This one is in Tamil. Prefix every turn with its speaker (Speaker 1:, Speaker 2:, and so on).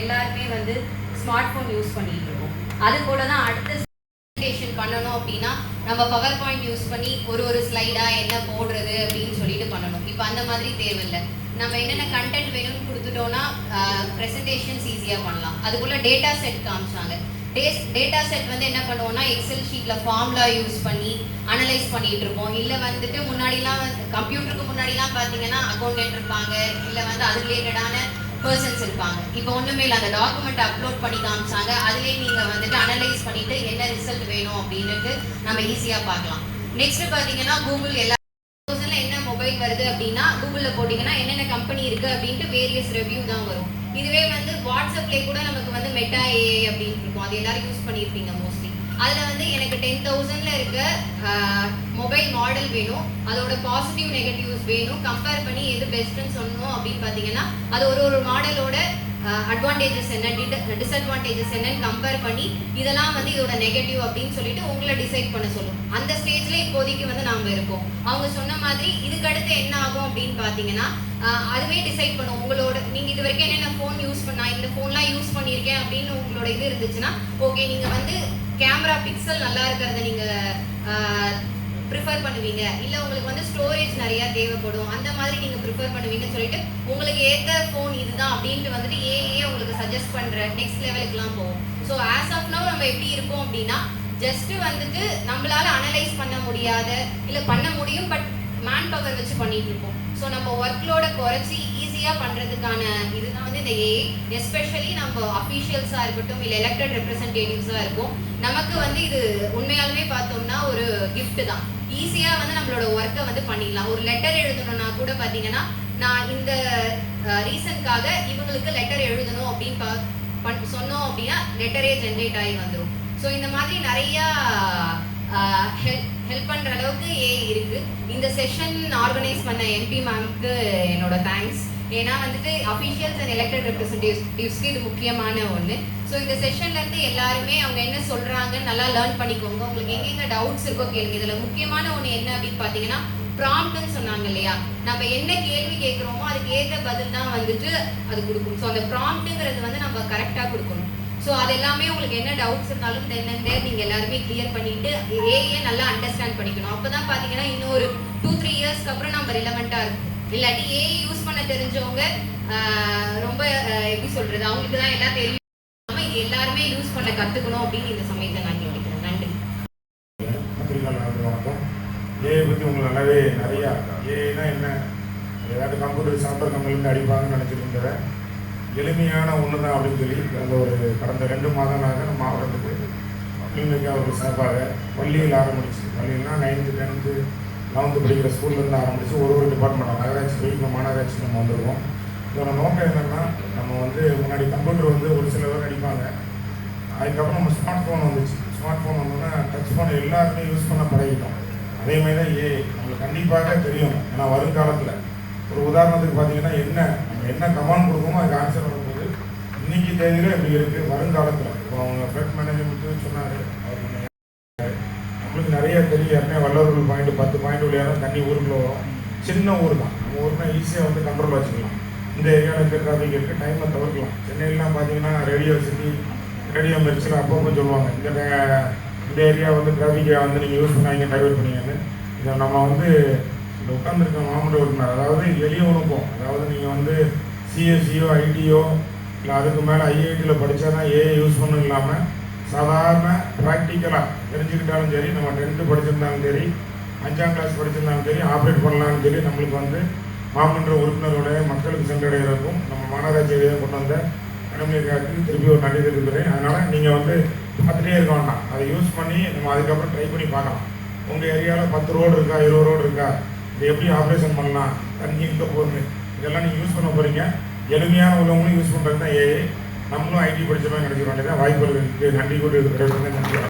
Speaker 1: எல்லாருமே வந்து ஸ்மார்ட் ஃபோன் யூஸ் பண்ணிட்டு இருக்கோம். அது போல தான் அடுத்த ப்ரெசன்டேஷன் பண்ணணும் அப்படின்னா நம்ம பவர் பாயிண்ட் யூஸ் பண்ணி ஒரு ஒரு ஸ்லைடாக என்ன போடுறது அப்படின்னு சொல்லிட்டு பண்ணணும். இப்போ அந்த மாதிரி தேவையில்லை. நம்ம என்னென்ன கண்டென்ட் வேணும்னு கொடுத்துட்டோம்னா ப்ரெசன்டேஷன்ஸ் ஈஸியாக பண்ணலாம். அதுக்குள்ள டேட்டா செட் காமிச்சாங்க. டேஸ் டேட்டா செட் வந்து என்ன பண்ணுவோம்னா எக்ஸல் ஷீட்டில் ஃபார்முலா யூஸ் பண்ணி அனலைஸ் பண்ணிட்டு இருப்போம். இல்லை வந்துட்டு முன்னாடிலாம் கம்ப்யூட்டருக்கு முன்னாடிலாம் பார்த்தீங்கன்னா அக்கௌண்டன்ட் இருப்பாங்க. இல்லை வந்து அது ரிலேட்டடான பர்சன்ஸ் இருப்பாங்க. இப்போ ஒன்றுமே இல்லை அந்த டாக்குமெண்ட் அப்லோட் பண்ணி காமிச்சாங்க. அதுலேயே நீங்கள் வந்துட்டு அனலைஸ் பண்ணிட்டு என்ன ரிசல்ட் வேணும் அப்படின்ட்டு நம்ம ஈஸியாக பார்க்கலாம். நெக்ஸ்ட் பார்த்தீங்கன்னா கூகுள் எல்லா தௌசண்ட்ல என்ன மொபைல் வருது அப்படின்னா கூகுளில் போட்டிங்கன்னா என்னென்ன கம்பெனி இருக்குது அப்படின்ட்டு வேரியஸ் ரிவ்யூ தான் வரும். இதுவே வந்து வாட்ஸ்அப்லேயே கூட நமக்கு வந்து மெட்டா ஏஐ அப்படின்னு இருக்கும். அது எல்லாரும் யூஸ் பண்ணியிருப்பீங்க மோஸ்ட்லி அதில் வந்து எனக்கு டென் தௌசண்ட்ல இருக்க மொபைல் மாடல் வேணும். அதோட பாசிட்டிவ் நெகட்டிவ்ஸ் வேணும். கம்பேர் பண்ணி எது பெஸ்ட்டுன்னு சொன்னோம் அப்படின்னு பார்த்தீங்கன்னா அது ஒரு ஒரு மாடலோட அட்வான்டேஜஸ் என்ன டிஸ்அட்வான்டேஜஸ் என்னன்னு கம்பேர் பண்ணி இதெல்லாம் வந்து இதோட நெகட்டிவ் அப்படின்னு சொல்லிட்டு உங்களை டிசைட் பண்ண சொல்லும். அந்த ஸ்டேஜ்ல இப்போதைக்கு வந்து நாம இருக்கோம் அவங்க சொன்ன மாதிரி இதுக்கு அடுத்து என்ன ஆகும் அப்படின்னு பார்த்தீங்கன்னா அதுவே டிசைட் பண்ணும். உங்களோட நீங்க இது வரைக்கும் என்னென்ன ஃபோன் யூஸ் பண்ணா இந்த ஃபோன்லாம் யூஸ் பண்ணியிருக்கேன் அப்படின்னு உங்களோட இது இருந்துச்சுன்னா ஓகே நீங்க வந்து கேமரா பிக்சல் நல்லா இருக்கிறத நீங்க ப்ரிஃபர் பண்ணுவீங்க. இல்லை உங்களுக்கு வந்து ஸ்டோரேஜ் நிறையா தேவைப்படும். அந்த மாதிரி நீங்கள் ப்ரிஃபர் பண்ணுவீங்கன்னு சொல்லிட்டு உங்களுக்கு ஏற்ற ஃபோன் இதுதான் அப்படின்ட்டு வந்துட்டு ஏஏ உங்களுக்கு சஜஸ்ட் பண்ணுற நெக்ஸ்ட் லெவலுக்குலாம் போகும். ஸோ ஆஸ் ஆஃப் நவ் நம்ம எப்படி இருக்கோம் அப்படின்னா ஜஸ்ட்டு வந்துட்டு நம்மளால் அனலைஸ் பண்ண முடியாத இல்லை பண்ண முடியும் பட் மேன் பவர் வச்சு பண்ணிகிட்டு இருக்கோம். ஸோ நம்ம ஒர்க்லோட குறைச்சி ஈஸியாக பண்ணுறதுக்கான இதுதான் வந்து இந்த ஏஐ எஸ்பெஷலி நம்ம அஃபீஷியல்ஸாக இருக்கட்டும் இல்லை எலெக்டட் ரெப்ரசன்டேட்டிவ்ஸாக இருக்கும். நமக்கு வந்து இது உண்மையாலுமே பார்த்தோம்னா ஒரு கிஃப்ட்டு தான். ஈஸியாக வந்து நம்மளோட ஒர்க்கை வந்து பண்ணிடலாம். ஒரு லெட்டர் எழுதணும்னா கூட பார்த்தீங்கன்னா நான் இந்த ரீசனுக்காக இவங்களுக்கு லெட்டர் எழுதணும் அப்படின்னு பா பண் சொன்னோம் அப்படின்னா லெட்டரே ஜென்ரேட் ஆகி வந்துடும் ஸோ இந்த மாதிரி நிறையா ஹெல்ப் ஹெல்ப் பண்ணுற அளவுக்கு ஏ இருக்கு. இந்த செஷன் ஆர்கனைஸ் பண்ண எம்பி மேம்க்கு என்னோட தேங்க்ஸ் ஏன்னா வந்துட்டு அஃபிஷியல்ஸ் அண்ட் எலெக்டட் ரெப்ரஸன்டேட்டிவ்ஸ்க்கு இது முக்கியமான ஒன்று ஸோ இந்த செஷன்லேருந்து எல்லாருமே அவங்க என்ன சொல்கிறாங்கன்னு நல்லா லேர்ன் பண்ணிக்கோங்க. உங்களுக்கு எங்கெங்கே டவுட்ஸ் இருக்கோ கேளுங்க. இதில் முக்கியமான ஒன்று என்ன அப்படின்னு பார்த்தீங்கன்னா ப்ராம்ப்ட்னு சொன்னாங்க இல்லையா? நம்ம என்ன கேள்வி கேட்குறோமோ அதுக்கு ஏற்ற பதில் தான் வந்துட்டு அது கொடுக்கும். ஸோ அந்த ப்ராம்ப்ட்டுங்கிறது வந்து நம்ம கரெக்டாக கொடுக்கணும். ஸோ அது எல்லாமே உங்களுக்கு என்ன டவுட்ஸ் இருந்தாலும் தென்னந்தே நீங்கள் எல்லாருமே கிளியர் பண்ணிட்டு ஏஏ நல்லா அண்டர்ஸ்டாண்ட் பண்ணிக்கணும். அப்போ தான் பார்த்தீங்கன்னா இன்னொரு டூ த்ரீ இயர்ஸ்க்கு அப்புறம் நம்ம ரிலவெண்ட்டாக இருக்கும். இல்லாட்டி ஏஐ யூஸ் பண்ண தெரிஞ்சவங்க ரொம்ப எப்படி சொல்றது அவங்களுக்கு தான் எல்லாம் தெரியும். இது எல்லாருமே யூஸ் பண்ண கற்றுக்கணும் அப்படின்னு இந்த சமயத்தை நான் கேட்டுக்கிறேன் நன்றி.
Speaker 2: வணக்கம். ஏஐ பற்றி உங்களுக்கு நல்லாவே நிறையா ஏஐனா என்ன? ஏதாவது கம்ப்யூட்டர் சாஃப்ட்வேர் கம்பெனிலேருந்து அடிப்பாங்கன்னு நினச்சிட்டு இருந்தேன். எளிமையான ஒன்று தான் அப்படின்னு சொல்லி அந்த ஒரு கடந்த ரெண்டு மாதங்களாக நம்ம மாவட்டத்துக்கு கிளினிக்கா ஒரு சிறப்பாக பள்ளியில் ஆரம்பிச்சு பள்ளியில்னா நைன்த்து டென்த்து லெவன்த்து படிக்கிற ஸ்கூல்லேருந்து ஆரம்பிச்சு ஒரு ஒரு டிபார்ட்மெண்ட் நகராட்சி போய் இப்போ மாநகராட்சி நம்ம வந்துடுவோம் இதோட நோக்கம் என்னென்னா நம்ம வந்து முன்னாடி கம்ப்யூட்டர் வந்து ஒரு சில பேர் அடிப்பாங்க. அதுக்கப்புறம் நம்ம ஸ்மார்ட் ஃபோன் வந்துச்சு. ஸ்மார்ட் ஃபோன் வந்தோன்னா டச் ஃபோன் எல்லாருமே யூஸ் பண்ண பழகிட்டோம். அதே மாதிரி தான் ஏ நம்மளுக்கு கண்டிப்பாக தெரியும். ஏன்னா வருங்காலத்தில் ஒரு உதாரணத்துக்கு பார்த்தீங்கன்னா என்ன நம்ம என்ன கமாண்ட் கொடுக்கோமோ அதுக்கு ஆன்சர் வரும்போது இன்னைக்கு தேதியில் இப்படி இருக்குது வருங்காலத்தில். இப்போ அவங்க ஃப்ரெண்ட் மேனேஜ்மெண்ட்டு சொன்னார் அவர் நம்மளுக்கு நிறைய தெரியும் ஏற்கனவே வல்லவர்கள் பாயிண்ட் பத்து பாயிண்ட் வழியாக தண்ணி ஊருக்குள்ள வரும். சின்ன ஊர் தான். நம்ம ஊர்னா ஈஸியாக வந்து கண்ட்ரோல் வச்சுக்கலாம். இந்த ஏரியாவில் இருக்க டிராஃபிக் இருக்குது டைமை தவிர்க்கலாம். சென்னையிலாம் பார்த்தீங்கன்னா ரேடியோ சிட்டி ரேடியோ மிர்ச்சில் அப்பப்போ சொல்லுவாங்க. இந்த இந்த ஏரியா வந்து டிராஃபிக்கை வந்து நீங்கள் யூஸ் பண்ணாங்க டைவர்ட் பண்ணீங்கன்னு இதை நம்ம வந்து இந்த உட்காந்துருக்க மாமன்ற உறுப்பினர் அதாவது எளிய நுட்பம் அதாவது நீங்கள் வந்து சிஎஸ்சியோ ஐடியோ இல்லை அதுக்கு மேலே ஐஐடியில் படித்தா தான் ஏஐ யூஸ் பண்ணும் இல்லாமல் சாதாரண ப்ராக்டிக்கலாக தெரிஞ்சுக்கிட்டாலும் சரி நம்ம டென்த்து படிச்சிருந்தாலும் சரி அஞ்சாம் கிளாஸ் படிச்சிருந்தாலும் சரி ஆப்ரேட் பண்ணலாம்னு சொல்லி நம்மளுக்கு வந்து மாமன்ற உறுப்பினருடைய மக்களுக்கு சென்றடைகிறதுக்கும் நம்ம மாநகராட்சியிலேயே கொண்டு வந்த கடமைக்காருக்கு திருப்பி ஒரு நன்றி தெரிவிக்கிறேன். அதனால் நீங்கள் வந்து பார்த்துட்டே இருக்க வேண்டாம். அதை யூஸ் பண்ணி நம்ம அதுக்கப்புறம் ட்ரை பண்ணி பார்க்கலாம். உங்கள் ஏரியாவில் பத்து ரோடு இருக்கா இருபது ரோடு இருக்கா? இதை எப்படி ஆப்ரேஷன் பண்ணலாம்? தண்ணி எங்கே போகுது இதெல்லாம் நீங்கள் யூஸ் பண்ண போகிறீங்க எளிமையான உள்ளவங்களும் யூஸ் பண்ணுறது தான் ஏஐ நம்மளும் ஐடி படிச்சவங்க நினச்சிக்க வேண்டியதான் வாய்ப்புகளுக்கு நன்றி கூடி நன்றி.